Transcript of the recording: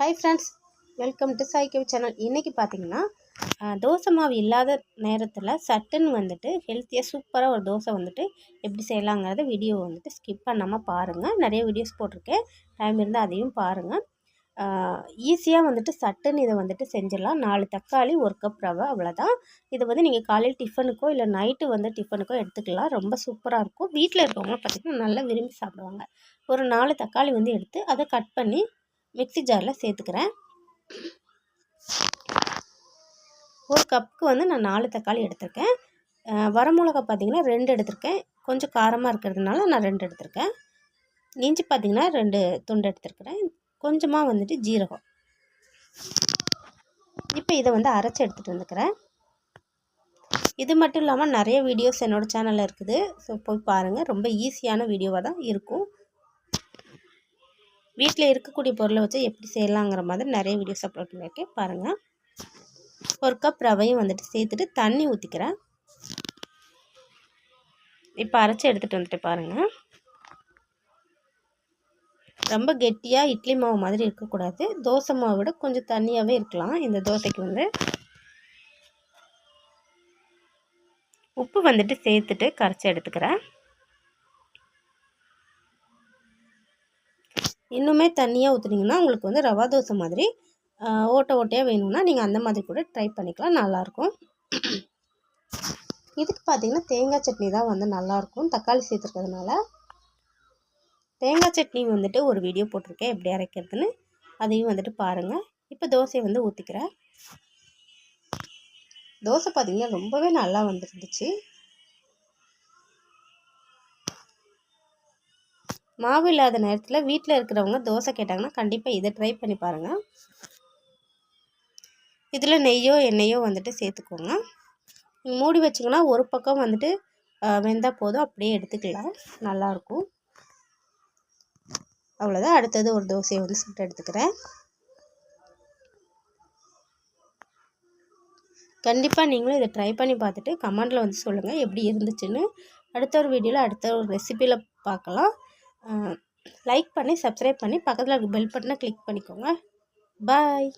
Hi friends welcome to Saikavi channel இன்றைக்கி பார்த்தீங்கன்னா தோசை மாவு இல்லாத நேரத்தில் சட்டுன்னு வந்துட்டு ஹெல்த்தியாக சூப்பராக ஒரு தோசை வந்துட்டு எப்படி செய்யலாங்கிறத வீடியோ வந்துட்டு ஸ்கிப் பண்ணாமல் பாருங்கள் நிறைய வீடியோஸ் போட்டிருக்கேன். டைம் இருந்தால் அதையும் பாருங்கள் ஈஸியாக வந்துட்டு சட்டுன்னு இதை வந்துட்டு செஞ்சிடலாம். நாலு தக்காளி ஒரு கப் ரவை அவ்வளோதான் இதை வந்து நீங்கள் காலையில் டிஃபனுக்கோ இல்லை நைட்டு வந்து டிஃபனுக்கோ எடுத்துக்கலாம். ரொம்ப சூப்பராக இருக்கும். வீட்டில் இருக்கவங்க பார்த்திங்கன்னா நல்லா விரும்பி சாப்பிடுவாங்க. ஒரு நாலு தக்காளி வந்து எடுத்து அதை கட் பண்ணி மிக்ஸி ஜாரில் சேர்த்துக்கிறேன். ஒரு கப்புக்கு வந்து நான் நாலு தக்காளி எடுத்திருக்கேன். அஹ் வரமிளகா பார்த்திங்கன்னா ரெண்டு எடுத்திருக்கேன். கொஞ்சம் காரமாக இருக்கிறதுனால நான் ரெண்டு எடுத்திருக்கேன். இஞ்சி பார்த்தீங்கன்னா ரெண்டு துண்டு எடுத்திருக்கிறேன். கொஞ்சமாக வந்துட்டு ஜீரகம். இப்போ இதை வந்து அரைச்சி எடுத்துகிட்டு வந்துக்கிறேன். இது மட்டும் இல்லாமல் நிறைய வீடியோஸ் என்னோடய சேனலில் இருக்குது. ஸோ போய் பாருங்கள் ரொம்ப ஈஸியான வீடியோவாக தான் இருக்கும். வீட்டில் இருக்கக்கூடிய பொருளை வச்சு எப்படி செய்யலாங்கிற மாதிரி நிறைய வீடியோஸ் அப்லோட் பண்ணியிருக்கேன். பாருங்கள் ஒரு கப் ரவையும் வந்துட்டு சேர்த்துட்டு தண்ணி ஊற்றிக்கிறேன் இப்போ அரைச்சி எடுத்துகிட்டு வந்துட்டு பாருங்கள் ரொம்ப கெட்டியாக இட்லி மாவு மாதிரி இருக்கக்கூடாது. தோசை மாவை விட கொஞ்சம் தண்ணியாகவே இருக்கலாம். இந்த தோசைக்கு வந்து உப்பு வந்துட்டு சேர்த்துட்டு கரைச்சி எடுத்துக்கிறேன். இன்னுமே தண்ணியாக ஊற்றுனீங்கன்னா உங்களுக்கு வந்து ரவா தோசை மாதிரி ஓட்டை ஓட்டையாக வேணும்னா நீங்கள் அந்த மாதிரி கூட ட்ரை பண்ணிக்கலாம். நல்லாயிருக்கும். இதுக்கு பார்த்தீங்கன்னா தேங்காய் சட்னி தான் வந்து நல்லாயிருக்கும். தக்காளி சேர்த்துருக்கிறதுனால தேங்காய் சட்னி வந்துட்டு ஒரு வீடியோ போட்டிருக்கேன். எப்படி அரைக்கிறதுன்னு அதையும் வந்துட்டு பாருங்கள் இப்போ தோசையை வந்து ஊற்றிக்கிறேன் தோசை பார்த்தீங்கன்னா ரொம்பவே நல்லா வந்துருந்துச்சு. மாவு இல்லாத நேரத்தில் வீட்டில் இருக்கிறவங்க தோசை கேட்டாங்கன்னா கண்டிப்பாக இதை ட்ரை பண்ணி பாருங்கள் இதில் நெய்யோ எண்ணெயோ வந்துட்டு சேர்த்துக்கோங்க. நீங்கள் மூடி வச்சிங்கன்னா ஒரு பக்கம் வந்துட்டு வெந்தால் போதும். அப்படியே எடுத்துக்கலாம். நல்லாயிருக்கும் அவ்வளோதான் அடுத்தது ஒரு தோசையை வந்து சுட்டு எடுத்துக்கிறேன். கண்டிப்பாக நீங்களும் இதை ட்ரை பண்ணி பார்த்துட்டு கமெண்டில் வந்து சொல்லுங்கள் எப்படி இருந்துச்சுன்னு. அடுத்த ஒரு வீடியோவில் அடுத்த ஒரு ரெசிப்பியில் பார்க்கலாம். லைக் பண்ணி சப்ஸ்கிரைப் பண்ணி பக்கத்தில் இருக்க பெல் பட்டனை கிளிக் பண்ணிக்கோங்க. பாய்